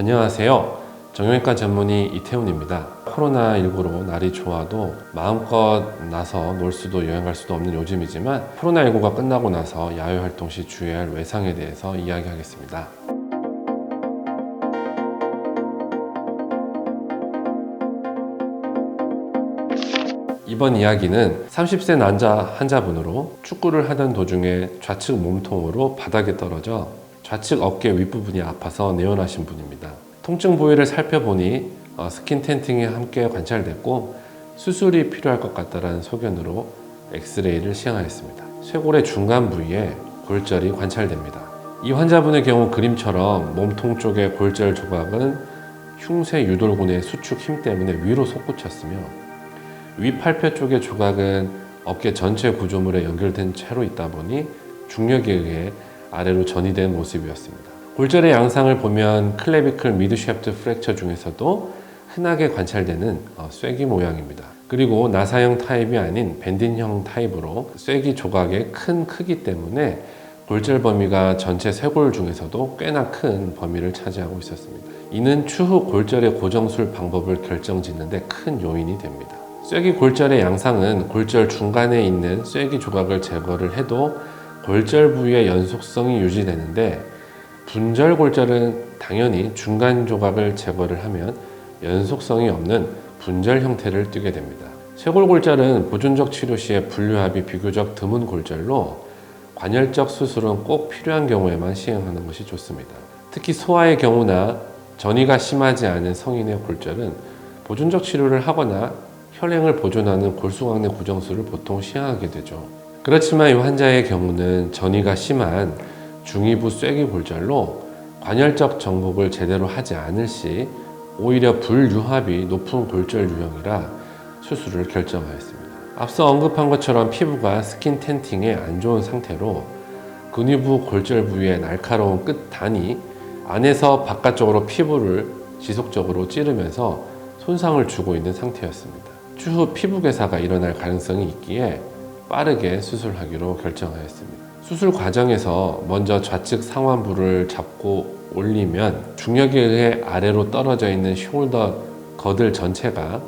안녕하세요. 정형외과 전문의 이태훈입니다. 코로나19로 날이 좋아도 마음껏 나서 놀 수도 여행 갈 수도 없는 요즘이지만 코로나19가 끝나고 나서 야외 활동 시 주의해야 할 외상에 대해서 이야기하겠습니다. 이번 이야기는 30세 남자 환자분으로 축구를 하던 도중에 좌측 몸통으로 바닥에 떨어져 좌측 어깨 윗부분이 아파서 내원하신 분입니다. 통증 부위를 살펴보니 어, 스킨 텐팅이 함께 관찰됐고 수술이 필요할 것 같다라는 소견으로 엑스레이를 시행하였습니다. 쇄골의 중간 부위에 골절이 관찰됩니다. 이 환자분의 경우 그림처럼 몸통 쪽의 골절 조각은 흉쇄 유돌근의 수축 힘 때문에 위로 솟구쳤으며 위팔뼈 쪽의 조각은 어깨 전체 구조물에 연결된 채로 있다 보니 중력에 의해 아래로 전이된 모습이었습니다. 골절의 양상을 보면 클레비클 미드셰프트 프랙처 중에서도 흔하게 관찰되는 어, 쐐기 모양입니다. 그리고 나사형 타입이 아닌 밴딘형 타입으로 쐐기 조각의 큰 크기 때문에 골절 범위가 전체 쇄골 중에서도 꽤나 큰 범위를 차지하고 있었습니다. 이는 추후 골절의 고정술 방법을 결정짓는데 큰 요인이 됩니다. 쐐기 골절의 양상은 골절 중간에 있는 쐐기 조각을 제거를 해도 골절 부위의 연속성이 유지되는데 분절 골절은 당연히 중간 조각을 제거를 하면 연속성이 없는 분절 형태를 띠게 됩니다. 쇄골 골절은 보존적 치료 시에 분류합이 비교적 드문 골절로 관열적 수술은 꼭 필요한 경우에만 시행하는 것이 좋습니다. 특히 소아의 경우나 전이가 심하지 않은 성인의 골절은 보존적 치료를 하거나 혈행을 보존하는 골수광내 구정술을 보통 시행하게 되죠. 그렇지만 이 환자의 경우는 전이가 심한 중이부 쐐기 골절로 관열적 정복을 제대로 하지 않을 시 오히려 불유합이 높은 골절 유형이라 수술을 결정하였습니다. 앞서 언급한 것처럼 피부가 스킨 텐팅에 안 좋은 상태로 근위부 골절 부위의 날카로운 끝 단이 안에서 바깥쪽으로 피부를 지속적으로 찌르면서 손상을 주고 있는 상태였습니다. 추후 피부 괴사가 일어날 가능성이 있기에 빠르게 수술하기로 결정하였습니다. 수술 과정에서 먼저 좌측 상완부를 잡고 올리면 중력에 의해 아래로 떨어져 있는 숄더 거들 전체가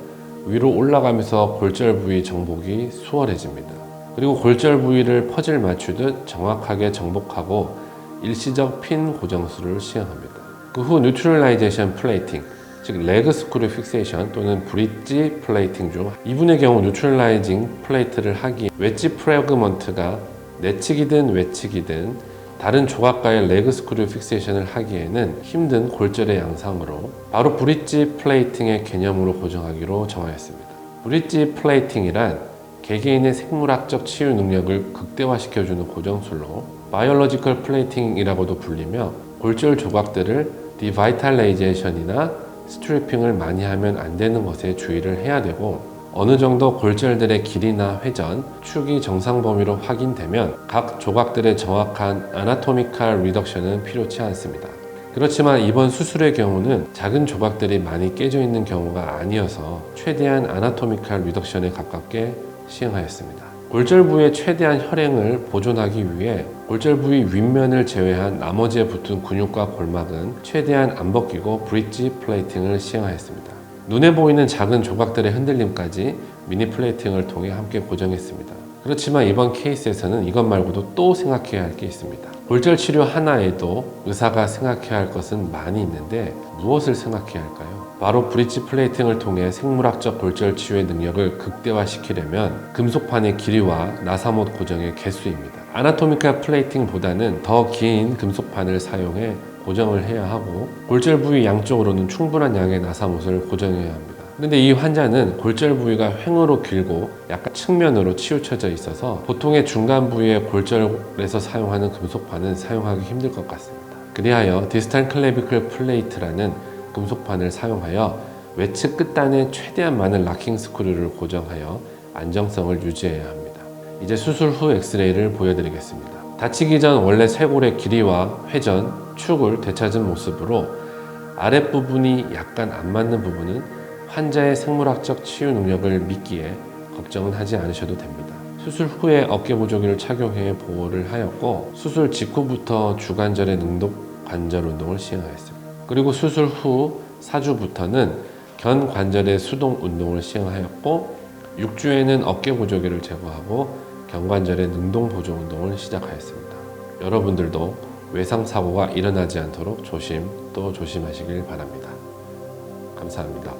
위로 올라가면서 골절 부위 정복이 수월해집니다. 그리고 골절 부위를 퍼즐 맞추듯 정확하게 정복하고 일시적 핀 고정술을 시행합니다. 그 후 뉴트럴라이제이션 플레이팅, 즉 레그 스크류 픽세이션 또는 브릿지 플레이팅 중 이분의 경우 뉴트럴라이징 플레이트를 하기 웨지 프래그먼트가 내측이든 외측이든 다른 조각과의 레그 스크류 픽세이션을 하기에는 힘든 골절의 양상으로 바로 브릿지 플레이팅의 개념으로 고정하기로 정하였습니다. 브릿지 플레이팅이란 개개인의 생물학적 치유 능력을 극대화시켜주는 고정술로 바이올로지컬 플레이팅이라고도 불리며 골절 조각들을 디바이탈레이제이션이나 스트리핑을 많이 하면 안 되는 것에 주의를 해야 되고 어느 정도 골절들의 길이나 회전, 축이 정상 범위로 확인되면 각 조각들의 정확한 아나토미칼 리덕션은 필요치 않습니다. 그렇지만 이번 수술의 경우는 작은 조각들이 많이 깨져 있는 경우가 아니어서 최대한 아나토미칼 리덕션에 가깝게 시행하였습니다. 골절 부위의 최대한 혈행을 보존하기 위해 골절 부위 윗면을 제외한 나머지에 붙은 근육과 골막은 최대한 안 벗기고 브릿지 플레이팅을 시행하였습니다. 눈에 보이는 작은 조각들의 흔들림까지 미니 플레이팅을 통해 함께 고정했습니다. 그렇지만 이번 케이스에서는 이것 말고도 또 생각해야 할 게 있습니다. 골절 치료 하나에도 의사가 생각해야 할 것은 많이 있는데 무엇을 생각해야 할까요? 바로 브릿지 플레이팅을 통해 생물학적 골절 치유의 능력을 극대화시키려면 금속판의 길이와 나사못 고정의 개수입니다. 아나토미칼 플레이팅보다는 더 긴 금속판을 사용해 고정을 해야 하고 골절 부위 양쪽으로는 충분한 양의 나사못을 고정해야 합니다. 그런데 이 환자는 골절 부위가 횡으로 길고 약간 측면으로 치우쳐져 있어서 보통의 중간 부위의 골절에서 사용하는 금속판은 사용하기 힘들 것 같습니다. 그리하여 디스탈 클레비클 플레이트라는 금속판을 사용하여 외측 끝단에 최대한 많은 락킹 스크류를 고정하여 안정성을 유지해야 합니다. 이제 수술 후 엑스레이를 보여드리겠습니다. 다치기 전 원래 쇄골의 길이와 회전, 축을 되찾은 모습으로 아랫부분이 약간 안 맞는 부분은 환자의 생물학적 치유 능력을 믿기에 걱정은 하지 않으셔도 됩니다. 수술 후에 어깨 보조기를 착용해 보호를 하였고 수술 직후부터 주관절의 능독 관절 운동을 시행하였습니다. 그 그리고 수술 후 4주부터는 견 관절의 수동 운동을 시행하였고 6주에는 어깨 보조개를 제거하고 경관절의 능동 보조 운동을 시작하였습니다. 여러분들도 외상 사고가 일어나지 않도록 조심 또 조심하시길 바랍니다. 감사합니다.